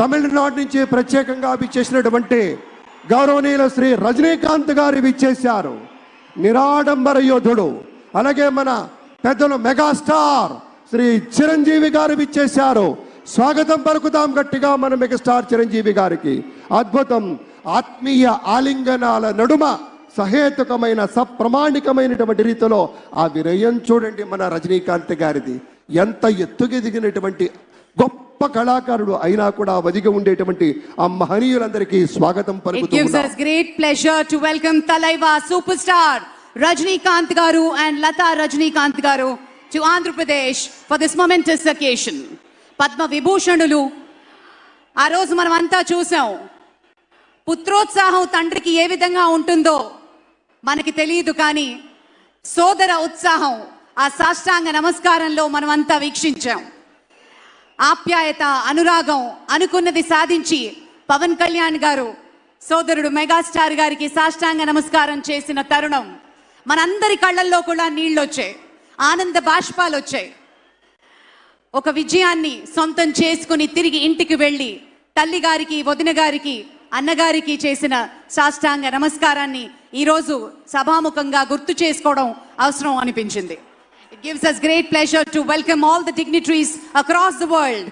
తమిళనాడు నుంచి ప్రత్యేకంగా విచ్చేసినటువంటి గౌరవనీయులు శ్రీ రజనీకాంత్ గారు విచ్చేశారు. నిరాడంబర యోధుడు. అలాగే మన పెద్దలు మెగాస్టార్ శ్రీ చిరంజీవి గారు విచ్చేశారు. స్వాగతం పలుకుతాం గట్టిగా మన మెగాస్టార్ చిరంజీవి గారికి. అద్భుతం ఆత్మీయ ఆలింగనాల నడుమ సహేతుకమైన సప్రమాణికమైనటువంటి రీతిలో ఆ వినయం చూడండి మన రజనీకాంత్ గారిది. ఎంత ఎత్తుగెదిగినటువంటి గొప్ప గొప్ప కళాకారుడు అయినా కూడా అధిక ఉండేటువంటి ఆ మహనీయులందరికీ స్వాగతం పలుకుతూ రజనీకాంత్ గారు అండ్ లతా రజనీకాంత్ గారు to Andhra Pradesh for this momentous occasion Padma విభూషణులు ఆ రోజు మనం అంతా చూసాం. పుత్రోత్సాహం తండ్రికి ఏ విధంగా ఉంటుందో మనకి తెలియదు కానీ సోదర ఉత్సాహం ఆ సాష్టాంగ నమస్కారంలో మనం అంతా వీక్షించాం. ఆప్యాయత అనురాగం అనుకున్నది సాధించి పవన్ కళ్యాణ్ గారు సోదరుడు మెగాస్టార్ గారికి సాష్టాంగ నమస్కారం చేసిన తరుణం మనందరి కళ్ళల్లో కూడా నీళ్ళు వచ్చాయి ఆనంద బాష్పాలు వచ్చాయి ఒక విజయాన్ని సొంతం చేసుకుని తిరిగి ఇంటికి వెళ్ళి తల్లి గారికి వదిన గారికి అన్నగారికి చేసిన సాష్టాంగ నమస్కారాన్ని ఈరోజు సభాముఖంగా గుర్తు చేసుకోవడం అవసరం అనిపించింది. It gives us great pleasure to welcome all the dignitaries across the world.